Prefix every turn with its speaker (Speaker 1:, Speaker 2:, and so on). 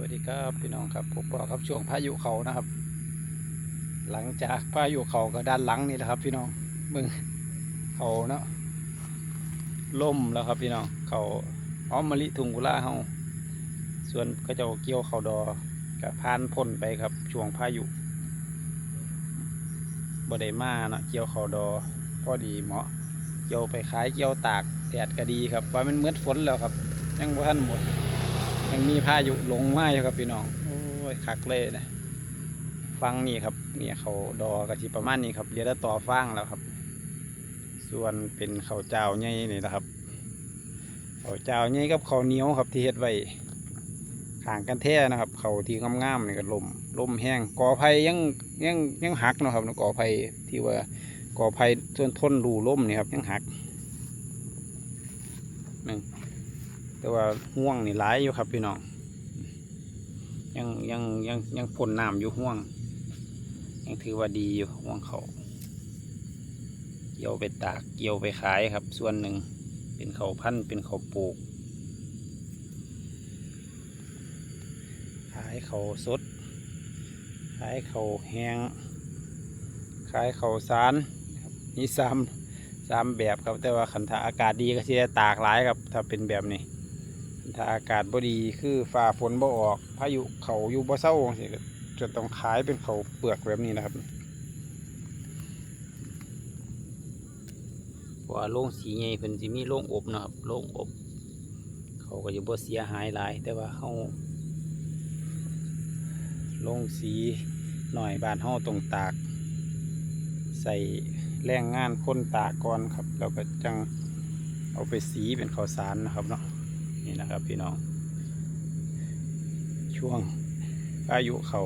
Speaker 1: วัสดีครับพี่น้องครับผมบอกครับช่วงพายุเขานะครับ หลังจากพายุเขาก็ด้านหลังนี่แหละครับ พี่น้องมึงเขาเนาะล่มแล้วครับพี่น้องเขาอ้อมมะลิทุงกุลาเฮาส่วนก็จะเกี่ยวเขาดอกับพานพ่นไปครับช่วงพายุบ่ได้มาเนาะเกี่ยวเขาดอพอดีเหมาะเกี่ยวไปขายเกี่ยวตากแดดก็ดีครับว่ามันเมืดฝนแล้วครับ ยังบ่ทันหมด ยังมีพายุลงมาอยู่ครับพี่น้องโอ้ยคักเลยนะฟังนี่ครับ เนี่ยเขาดอกระชิประมาณนี้ครับเรียกได้ต่อฟังแล้วครับ ส่วนเป็นข้าวเจ้าใหญ่นี่นะครับข้าวเจ้าใหญ่กับข้าวเหนียวครับที่เฮ็ดไว้ข้างกันแท้นะครับ เขาวที่งามๆนี่ก็ลมลมแห้งกอไผ่ยังยังยังหักเนาะครับกอไผ่ที่ว่ากอไผ่ส่วนทนรูล่มนี่ครับยังหักหนึ่ง แต่ว่าห่วงนี่หลายอยู่ครับพี่น้องยังยังยังยังพ่นน้ำอยู่ห่วง ยังถือว่าดีอยู่ห่วงเขาเกี่ยวไปตากเกี่ยวไปขายครับ ส่วนหนึ่งเป็นเขาพันเป็นเขาปลูก ขายเขาสด ขายเขาแห้ง ขายเขาสารนี่สามสามแบบครับแต่ว่าขันธาอากาศดีก็จะตากหลายครับ ถ้าเป็นแบบนี้ ถ้าอากาศบ่ดีคือฝ่าฝนบ่ออก พายุเขาอยู่บ่เศร้าสิจะต้องขายเป็นเขาเปลือกแบบนี้นะครับเพราะว่าโรงสีใหญ่เพิ่นสิมีโรงอบนะครับโรงอบ เขาก็จะบ่เสียหายหลาย แต่ว่าเฮาโรงสีหน่อยบ้านเฮาต้องตาก ใส่แรงงานคนตากก่อนครับ แล้วก็จังเอาไปสีเป็นข้าวสารนะครับเนาะ นี่นะครับพี่น้อง ช่วงอายุเขา